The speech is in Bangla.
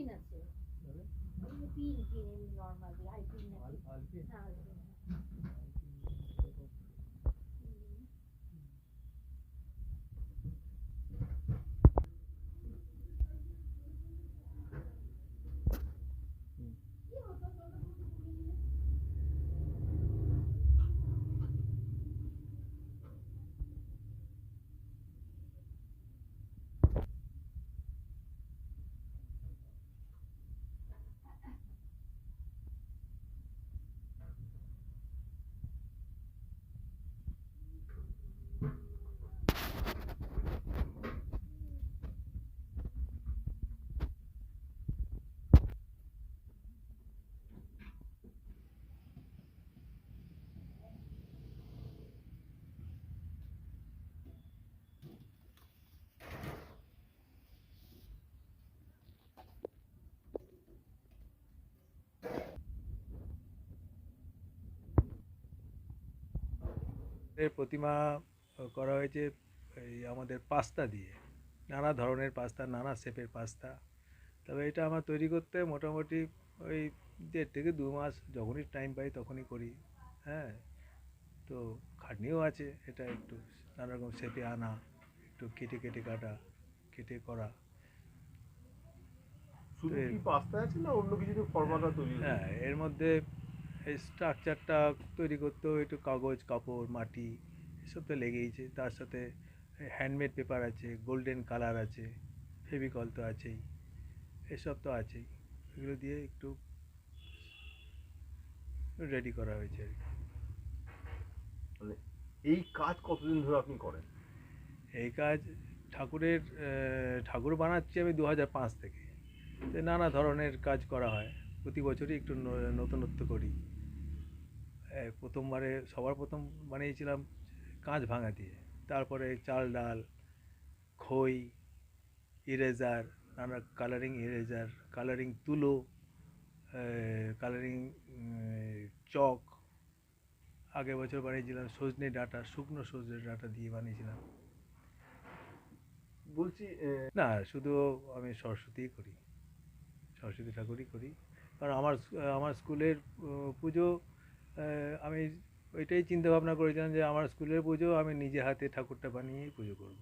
পিন আছে পিন পিন নর্মাল আলপিন? না আলপিন না। আলপিন এর প্রতিমা করা হয়েছে এই আমাদের পাস্তা দিয়ে। নানা ধরনের পাস্তা নানা শেপের পাস্তা। তবে এটা আমার তৈরি করতে মোটামুটি ওই দেড় থেকে দু মাস যখনই টাইম পাই তখনই করি। হ্যাঁ তো খাটনিও আছে এটা একটু নানা রকম শেপে আনা একটু কেটে কেটে কাটা কেটে করা। পাস্তা আছে না অন্য কিছু ফরমাটা তৈরি হ্যাঁ এর মধ্যে স্ট্রাকচারটা তৈরি করতেও একটু কাগজ কাপড় মাটি এসব তো লেগেইছে। তার সাথে হ্যান্ডমেড পেপার আছে গোল্ডেন কালার আছে ফেভিকল তো আছেই। এসব তো আছেই। এগুলো দিয়ে একটু রেডি করা হয়েছে আর কি। মানে এই কাজ কতদিন ধরে আপনি করেন? এই কাজ ঠাকুরের ঠাকুর বানাচ্ছি আমি দু হাজার পাঁচ থেকে। তো নানা ধরনের কাজ করা হয়। প্রতি বছরই একটু নতুনত্ব করি। প্রথমবারে সবার প্রথম বানিয়েছিলাম কাঁচ ভাঙা দিয়ে। তারপরে চাল ডাল, খই, ইরেজার, নানা কালারিং ইরেজার কালারিং তুলো কালারিং চক। আগের বছর বানিয়েছিলাম সজনে ডাঁটা, শুকনো সজনে ডাঁটা দিয়ে বানিয়েছিলাম। বলছি না, শুধু আমি সরস্বতীই করি। সরস্বতী ঠাকুরই করি। কারণ আমার আমার স্কুলের পুজো আমি ওইটাই চিন্তা ভাবনা করেছিলাম যে আমার স্কুলের পুজো আমি নিজে হাতে ঠাকুরটা বানিয়েই পুজো করব।